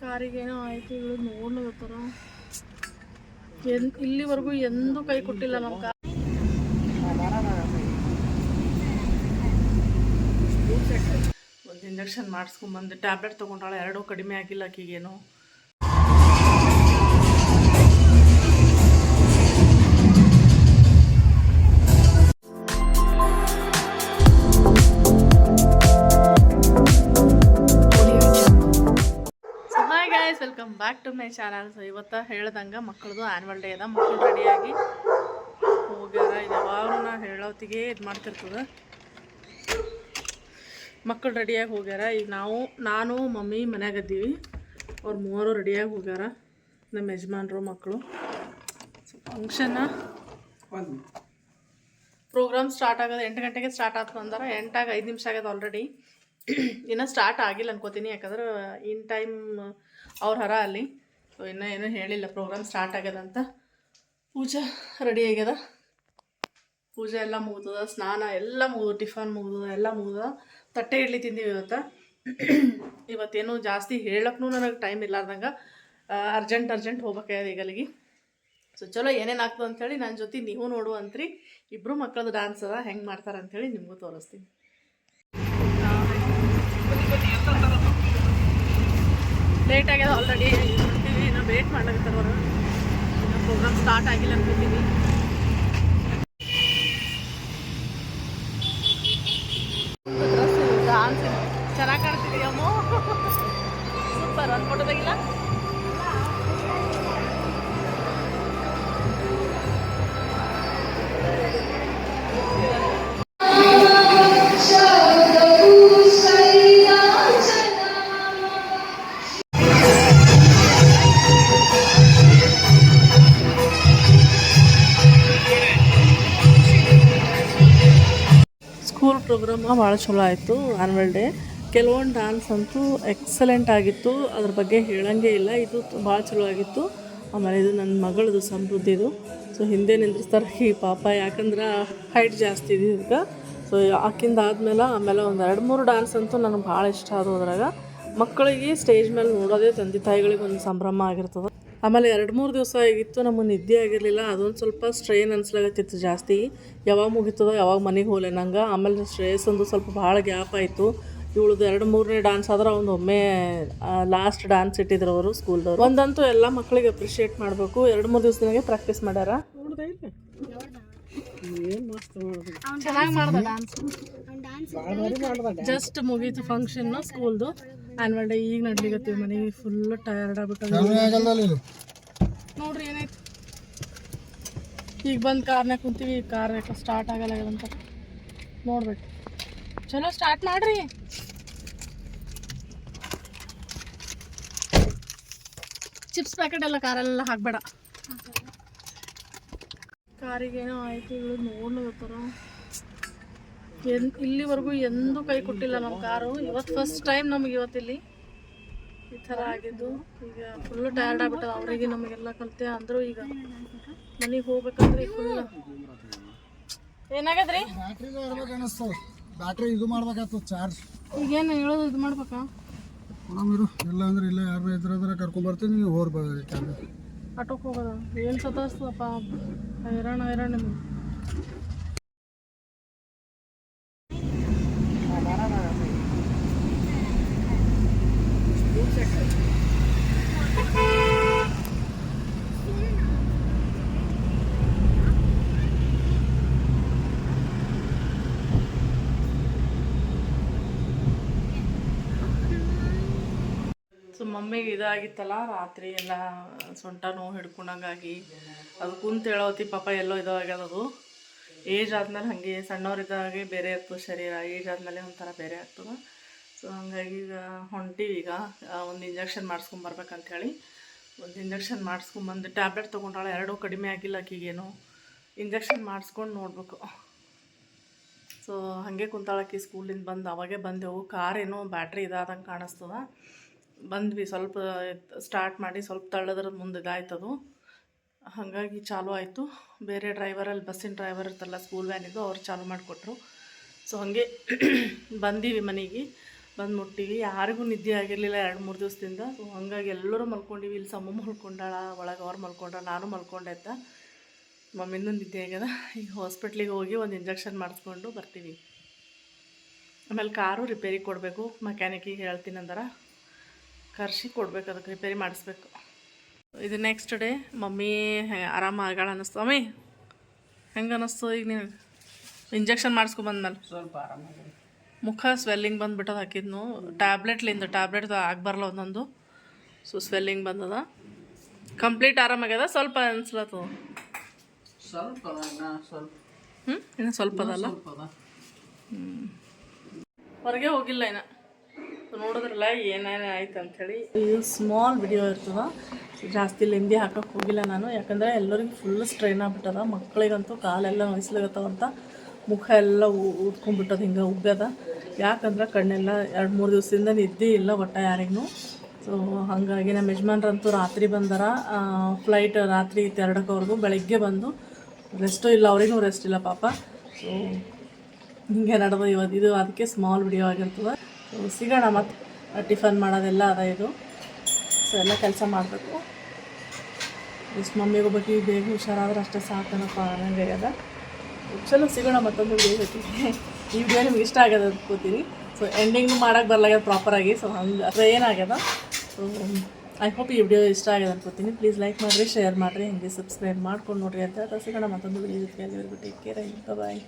ಕಾರಿಗೇನೋ ಆಯ್ತು, ಇವಳು ನೋಡ್ಲತ್ತಾರ ಎನ್ ಇಲ್ಲಿವರೆಗೂ ಎಂದೂ ಕೈ ಕೊಟ್ಟಿಲ್ಲ ನಮ್ಮ ಕಾರ್. ಒಂದು ಇಂಜೆಕ್ಷನ್ ಮಾಡಿಸ್ಕೊಂಬಂದು, ಟ್ಯಾಬ್ಲೆಟ್ ತೊಗೊಂಡಾಳೆ, ಎರಡೂ ಕಡಿಮೆ ಆಗಿಲ್ಲ ಆಕಿಗೇನು. Welcome back to my channel so ಇವತ್ತು ಹೇಳ್ದಂಗೆ ಮಕ್ಕಳದು ಆ್ಯನ್ವಲ್ ಡೇ ಅದ. ಮಕ್ಕಳು ರೆಡಿಯಾಗಿ ಹೋಗ್ಯಾರ. ಇದು ಯಾವಾಗಲೂ ನಾ ಹೇಳೋತ್ತಿಗೆ ಇದು ಮಾಡ್ತಿರ್ತದೆ. ಮಕ್ಕಳು ರೆಡಿಯಾಗಿ ಹೋಗ್ಯಾರ. ಈಗ ನಾವು, ನಾನು, ಮಮ್ಮಿ ಮನ್ಯಾಗ ಇದ್ದೀವಿ. ಅವ್ರು ಮೂವರು ರೆಡಿಯಾಗಿ ಹೋಗ್ಯಾರ. ನಮ್ಮ ಯಜಮಾನ್ರು, ಮಕ್ಕಳು. ಫಂಕ್ಷನ್ನ ಪ್ರೋಗ್ರಾಮ್ ಸ್ಟಾರ್ಟ್ ಆಗೋದು ಎಂಟು ಗಂಟೆಗೆ ಸ್ಟಾರ್ಟ್ ಆಯ್ತು ಅಂದ್ರೆ. ಎಂಟಾಗ ಐದು ನಿಮಿಷ ಆಗ್ಯದ ಆಲ್ರೆಡಿ ಇನ್ನೂ ಸ್ಟಾರ್ಟ್ ಆಗಿಲ್ಲ ಅನ್ಕೋತೀನಿ. ಯಾಕಂದ್ರೆ ಇನ್ ಟೈಮ್ ಅವ್ರ ಹರ ಅಲ್ಲಿ. ಸೊ ಇನ್ನೂ ಏನೂ ಹೇಳಿಲ್ಲ ಪ್ರೋಗ್ರಾಮ್ ಸ್ಟಾರ್ಟ್ ಆಗ್ಯದಂತ ಪೂಜೆ ರೆಡಿ ಆಗ್ಯದ. ಪೂಜೆ ಎಲ್ಲ ಮುಗ್ದದ, ಸ್ನಾನ ಎಲ್ಲ ಮುಗಿದು ಟಿಫನ್ ಮುಗ್ದದ, ಎಲ್ಲ ಮುಗ್ದದ. ತಟ್ಟೆ ಇಡ್ಲಿ ತಿಂದೀವಿ ಇವತ್ತು. ಇವತ್ತೇನು ಜಾಸ್ತಿ ಹೇಳಕ್ಕೂ ನನಗೆ ಟೈಮ್ ಇಲ್ಲಾರ್ದಂಗೆ ಅರ್ಜೆಂಟ್ ಅರ್ಜೆಂಟ್ ಹೋಗ್ಬೇಕಾಗ್ಯದ ಈಗ ಸೊ ಚಲೋ ಏನೇನು ಆಗ್ತದೆ ಅಂಥೇಳಿ ನನ್ನ ಜೊತೆ ನೀವು ನೋಡು ಅಂತ್ರಿ ಇಬ್ಬರು ಮಕ್ಕಳದ್ದು ಡ್ಯಾನ್ಸ್ ಅದ, ಹೆಂಗೆ ಮಾಡ್ತಾರೆ ಅಂಥೇಳಿ ನಿಮಗೂ ತೋರಿಸ್ತೀನಿ. ಲೇಟ್ ಆಗ್ಯದ ಆಲ್ರೆಡಿ ನೋಡ್ತೀವಿ ಇನ್ನೂ ವೇಟ್ ಮಾಡ್ಲಾಕತ್ತಾರ ಅವರು. ಇನ್ನೂ ಪ್ರೋಗ್ರಾಮ್ ಸ್ಟಾರ್ಟ್ ಆಗಿಲ್ಲ ಅನ್ಕೋತೀವಿ ಡಾನ್ಸ್ ಚೆನ್ನಾಗಿ ಅಮ್ಮ. ಸೂಪರ್ ಒಂದು ಸ್ಕೂಲ್ ಪ್ರೋಗ್ರಾಮ ಭಾಳ ಚಲೋ ಆಯಿತು ಆ್ಯನ್ವಲ್ ಡೇ ಕೆಲವೊಂದು ಡ್ಯಾನ್ಸ್ ಅಂತೂ ಎಕ್ಸಲೆಂಟ್ ಆಗಿತ್ತು. ಅದ್ರ ಬಗ್ಗೆ ಹೇಳಂಗೆ ಇಲ್ಲ, ಇದು ಭಾಳ ಚಲೋ ಆಗಿತ್ತು. ಆಮೇಲೆ ಇದು ನನ್ನ ಮಗಳದು ಸಮೃದ್ಧಿದು ಸೊ ಹಿಂದೆ ನಿಂದಿರ್ತಾರೆ ಈ ಪಾಪ, ಯಾಕಂದ್ರೆ ಹೈಟ್ ಜಾಸ್ತಿ ಇದೆ ಇದಕ್ಕೆ ಸೊ ಆಕಿಂದ ಆದಮೇಲೆ ಆಮೇಲೆ ಒಂದು ಎರಡು ಮೂರು ಡ್ಯಾನ್ಸ್ ಅಂತೂ ನನಗೆ ಭಾಳ ಇಷ್ಟ ಆದವು ಅದ್ರಾಗ. ಮಕ್ಕಳಿಗೆ ಸ್ಟೇಜ್ ಮೇಲೆ ನೋಡೋದೇ ತಂದೆ ತಾಯಿಗಳಿಗೆ ಒಂದು ಸಂಭ್ರಮ ಆಗಿರ್ತದೆ. ಆಮೇಲೆ ಎರಡು ಮೂರು ದಿವಸ ಆಗಿತ್ತು ನಮಗೆ ನಿದ್ದೆ ಆಗಿರಲಿಲ್ಲ ಅದೊಂದು ಸ್ವಲ್ಪ ಸ್ಟ್ರೈನ್ ಅನ್ಸ್ಲಾಗತ್ತಿತ್ತು ಜಾಸ್ತಿ. ಯಾವಾಗ ಮುಗಿತದ ಯಾವಾಗ ಮನೆಗೆ ಹೋಲೆ ನಂಗೆ. ಆಮೇಲೆ ಸ್ಟ್ರೇಸ್ ಒಂದು ಸ್ವಲ್ಪ ಭಾಳ ಗ್ಯಾಪ್ ಆಯಿತು. ಇವಳದು ಎರಡು ಮೂರನೇ ಡಾನ್ಸ್ ಆದ್ರೆ ಒಂದು ಒಮ್ಮೆ ಲಾಸ್ಟ್ ಡಾನ್ಸ್ ಇಟ್ಟಿದ್ರು ಅವರು ಸ್ಕೂಲ್ದವ್ರು ಒಂದಂತೂ ಎಲ್ಲ ಮಕ್ಕಳಿಗೆ ಅಪ್ರಿಷಿಯೇಟ್ ಮಾಡಬೇಕು. ಎರಡು ಮೂರು ದಿವಸದಾಗೆ ಪ್ರಾಕ್ಟೀಸ್ ಮಾಡ್ಯಾರ. ಚೆನ್ನಾಗಿ ಮಾಡ್ದ ಡಾನ್ಸ್ ಜಸ್ಟ್ ಮುಗೀತು ಫಂಕ್ಷನ್ ಸ್ಕೂಲ್ದು. ಆನ್ವಲ್ ಡೇ ಈಗ ನಡ್ಲಿಕತ್ತೀವಿ ಮನೆಗೆ. ಫುಲ್ ಟಯರ್ಡ್ ಆಗ್ಬಿಟ್ಟು ನೋಡ್ರಿ ಏನಾಯ್ತು? ಈಗ ಬಂದು ಕಾರ್ನಾಗ ಕುಂತೀವಿ ಕಾರ್ ಯಾಕೆ ಸ್ಟಾರ್ಟ್ ಆಗಲ್ಲ ಅಂತ. ನೋಡ್ಬೇಕು. ಚಲೋ ಸ್ಟಾರ್ಟ್ ಮಾಡ್ರಿ. ಚಿಪ್ಸ್ ಪ್ಯಾಕೆಟ್ ಎಲ್ಲ ಕಾರಲ್ಲೆಲ್ಲ ಹಾಕ್ಬೇಡ. ಕಾರಿಗೇನೋ ಆಯ್ತು ಇವಳು ನೋಡ್ಲತ್ತಾರ ಎನ್ ಇಲ್ಲಿವರೆಗೂ ಎಂದೂ ಕೈ ಕೊಟ್ಟಿಲ್ಲ ನಮ್ಮ ಕಾರು. ಇವತ್ತು ಫಸ್ಟ್ ಟೈಮ್ ನಮಗೆ ಇವತ್ತಿಲ್ಲಿ ಈ ಥರ ಆಗಿದ್ದು. ಈಗ ಫುಲ್ ಟಯರ್ಡ್ ಆಗ್ಬಿಟ್ಟದ. ಅವರಿಗೆ ನಮಗೆಲ್ಲ ಕಲಿತೆ ಅಂದರು ಈಗ ಮನೆಗೆ ಹೋಗ್ಬೇಕಂದ್ರೆ ಫುಲ್ಲು ಏನಾಗದ್ರಿ? ಬ್ಯಾಟ್ರಿ ಇದು ಮಾಡ್ಬೇಕಾಗ್ತದ ಚಾರ್ಜ್. ಈಗ ಏನು ಹೇಳೋದು ಇದು ಮಾಡ್ಬೇಕಾ? ಇರು ಇಲ್ಲ ಅಂದ್ರೆ ಇಲ್ಲ ಯಾರು ಇದ್ರದ್ರೆ ಕರ್ಕೊಂಡ್ ಬರ್ತೀನಿ ನೀವು ಹೋರ್ ಆಟೋಕ್ಕೆ ಹೋಗೋದ? ಏನು ಸತಾಸ್ತದಪ್ಪ ಹೈರಾಣ ಹೈರಾಣ ನಿಮ್ಗೆ. ಸೊ ಮಮ್ಮಿಗೆ ಇದಾಗಿತ್ತಲ್ಲ, ರಾತ್ರಿ ಎಲ್ಲ ಸೊಂಟ ನೋವು ಹಿಡ್ಕೊಂಡಂಗಾಗಿ. ಅದು ಕುಂತ ಹೇಳೋತಿ ಪಾಪ ಎಲ್ಲೋ ಇದಾಗ್ಯದ ಅದು. ಏಜ್ ಆದ್ಮೇಲೆ ಹಾಗೆ ಸಣ್ಣವರಿದ್ದಾಗೆ ಬೇರೆ ಇರ್ತದೆ ಶರೀರ, ಏಜ್ ಆದಮೇಲೆ ಒಂಥರ ಬೇರೆ ಆಗ್ತದೆ. ಸೊ ಹಂಗಾಗಿ ಈಗ ಹೊಂಟೀವಿ ಈಗ ಒಂದು ಇಂಜೆಕ್ಷನ್ ಮಾಡಿಸ್ಕೊಂಬರ್ಬೇಕಂಥೇಳಿ ಒಂದು ಇಂಜೆಕ್ಷನ್ ಮಾಡಿಸ್ಕೊಂಬಂದು ಟ್ಯಾಬ್ಲೆಟ್ ತೊಗೊಂಡಾಳೆ, ಎರಡೂ ಕಡಿಮೆ ಆಗಿಲ್ಲ ಆಕಿಗೇನು ಇಂಜೆಕ್ಷನ್ ಮಾಡಿಸ್ಕೊಂಡು ನೋಡಬೇಕು. ಸೊ ಹಾಗೆ ಕುಂತಾಳಕ್ಕಿ ಸ್ಕೂಲಿಂದ ಬಂದು, ಅವಾಗೆ ಬಂದೆವು. ಕಾರ್ ಏನೋ ಬ್ಯಾಟ್ರಿ ಇದಾದಂಗೆ ಕಾಣಿಸ್ತದ. ಬಂದ್ವಿ ಸ್ವಲ್ಪ ಸ್ಟಾರ್ಟ್ ಮಾಡಿ ಸ್ವಲ್ಪ ತಳ್ಳದ್ರ ಮುಂದೆ ಇದಾಯ್ತದು ಹಾಗಾಗಿ ಚಾಲು ಆಯಿತು. ಬೇರೆ ಡ್ರೈವರಲ್ಲಿ ಬಸ್ಸಿನ ಡ್ರೈವರ್ ಇರ್ತಲ್ಲ ಸ್ಕೂಲ್ ವ್ಯಾನಿದ್ದು ಅವ್ರು ಚಾಲು ಮಾಡಿಕೊಟ್ರು. ಸೊ ಹಾಗೆ ಬಂದೀವಿ ಮನೆಗೆ. ಬಂದು ಮುಟ್ಟಿವಿ. ಯಾರಿಗೂ ನಿದ್ದೆ ಆಗಿರಲಿಲ್ಲ ಎರಡು ಮೂರು ದಿವಸದಿಂದ. ಸೊ ಹಂಗಾಗಿ ಎಲ್ಲರೂ ಮಲ್ಕೊಂಡಿವಿ. ಇಲ್ಲಿ ಸಮ್ಮ ಮಲ್ಕೊಂಡಾಳ, ಒಳಗೆ ಅವ್ರು ಮಲ್ಕೊಂಡ್ರ ನಾನು ಮಲ್ಕೊಂಡೆ ಅಂತ. ಮಮ್ಮಿನೂ ನಿದ್ದೆ ಆಗ್ಯದ. ಈಗ ಹಾಸ್ಪಿಟ್ಲಿಗೆ ಹೋಗಿ ಒಂದು ಇಂಜೆಕ್ಷನ್ ಮಾಡಿಸ್ಕೊಂಡು ಬರ್ತೀವಿ. ಆಮೇಲೆ ಕಾರು ರಿಪೇರಿ ಕೊಡಬೇಕು. ಮೆಕ್ಯಾನಿಕಿಗೆ ಹೇಳ್ತೀನಿ ಅಂದಾರ ಕರ್ಸಿ ಕೊಡ್ಬೇಕು ಅದಕ್ಕೆ ರಿಪೇರಿ ಮಾಡಿಸ್ಬೇಕು. ಇದು ನೆಕ್ಸ್ಟ್ ಡೇ ಮಮ್ಮಿ ಆರಾಮ ಆಗಾಳ ಅನ್ನಿಸ್ತು. ಮಮ್ಮಿ ಹೆಂಗೆ ಅನ್ನಿಸ್ತು ಈಗ ನೀವು ಇಂಜೆಕ್ಷನ್ ಮಾಡಿಸ್ಕೊಂಬಂದ್ಮೇಲೆ ಸ್ವಲ್ಪ ಆರಾಮ ಮುಖ ಸ್ವೆಲ್ಲಿಂಗ್ ಬಂದುಬಿಟ್ಟದ ಹಾಕಿದ್ನು. ಟ್ಯಾಬ್ಲೆಟ್ಲಿಂದ ಟ್ಯಾಬ್ಲೆಟ್ ಆಗಬಾರಲ್ಲ ಒಂದೊಂದು. ಸೊ ಸ್ವೆಲ್ಲಿಂಗ್ ಬಂದದ. ಕಂಪ್ಲೀಟ್ ಆರಾಮಾಗ್ಯದ ಸ್ವಲ್ಪ ಅನ್ಸ್ಲತ್ತದ? ಸ್ವಲ್ಪ ಸ್ವಲ್ಪ. ಹ್ಞೂ ಇನ್ನು ಸ್ವಲ್ಪ ಅದಲ್ಲ ಹ್ಞೂ ಹೊರಗೆ ಹೋಗಿಲ್ಲ ಇನ್ನು. ನೋಡಿದ್ರಲ್ಲ, ಏನೇನು ಆಯ್ತು ಅಂಥೇಳಿ ಇದು ಸ್ಮಾಲ್ ವಿಡಿಯೋ ಇರ್ತದ ಜಾಸ್ತಿ ಲೆಂದಿ ಹಾಕಕ್ಕೆ ಹೋಗಿಲ್ಲ ನಾನು. ಯಾಕಂದರೆ ಎಲ್ಲರಿಗೂ ಫುಲ್ ಸ್ಟ್ರೈನ್ ಆಗ್ಬಿಟ್ಟದ. ಮಕ್ಕಳಿಗಂತೂ ಕಾಲೆಲ್ಲ ನೋಯಿಸ್ಲಾಗತ್ತವಂತ ಮುಖ ಎಲ್ಲ ಉದ್ಕೊಂಡ್ಬಿಟ್ಟದ ಹಿಂಗೆ ಉಗ್ಗದ ಯಾಕಂದ್ರೆ ಕಣ್ಣೆಲ್ಲ ಎರಡು ಮೂರು ದಿವಸದಿಂದ ನಿದ್ದೆ ಇಲ್ಲ ಒಟ್ಟ ಯಾರಿಗೂ. ಸೊ ಹಾಗಾಗಿ ನಮ್ಮ ಯಜಮಾನ್ರಂತೂ ರಾತ್ರಿ ಬಂದಾರ. ಫ್ಲೈಟ್ ರಾತ್ರಿ ಎರಡಕ್ಕವರೆಗೂ ಬೆಳಗ್ಗೆ ಬಂದು ರೆಸ್ಟು ಇಲ್ಲ, ಅವರಿಗೂ ರೆಸ್ಟ್ ಇಲ್ಲ ಪಾಪ. ಸೊ ಹಿಂಗೆ ನಡೆದ ಇವತ್ತು ಇದು ಅದಕ್ಕೆ ಸ್ಮಾಲ್ ವಿಡಿಯೋ ಆಗಿರ್ತದೆ. ಸಿಗೋಣ ಮತ್ತು. ಟಿಫನ್ ಮಾಡೋದೆಲ್ಲ ಅದ ಇದು. ಸೊ ಎಲ್ಲ ಕೆಲಸ ಮಾಡಬೇಕು. ಇಷ್ಟು ಮಮ್ಮಿಗೆ ಬಗ್ಗೆ ಬೇಗ ಹುಷಾರಾದ್ರೆ ಅಷ್ಟೇ ಸಾಕನಪ್ಪ ಅದ. ಚಲೋ, ಸಿಗೋಣ ಮತ್ತೊಂದು ಜೊತೆಗೆ ಈ ವಿಡಿಯೋ ನಿಮ್ಗೆ ಇಷ್ಟ ಆಗ್ಯದ ಅಂದ್ಕೋತೀನಿ ಸೊ ಎಂಡಿಂಗ್ ಮಾಡೋಕ್ಕೆ ಬರಲಾಗ್ಯದ ಪ್ರಾಪರಾಗಿ ಸೊ ಹಂಗೆ, ಅದ್ರ ಏನಾಗ್ಯದ? ಸೊ ಐ ಹೋಪ್ ಈ ವಿಡಿಯೋ ಇಷ್ಟ ಆಗ್ಯದ ಅನ್ಕೋತೀನಿ ಪ್ಲೀಸ್ ಲೈಕ್ ಮಾಡಿರಿ ಶೇರ್ ಮಾಡಿರಿ, ಹಿಂಗೆ ಸಬ್ಸ್ಕ್ರೈಬ್ ಮಾಡ್ಕೊಂಡು ನೋಡಿರಿ ಅಂತ. ಸಿಗೋಣ ಮತ್ತೊಂದು ವಿಡಿಯೋ ಜೊತೆಗೆ. ಅಲ್ಲಿವರೆಗೂ ಟೇಕ್ ಕೇರ್ ಬಾಯ್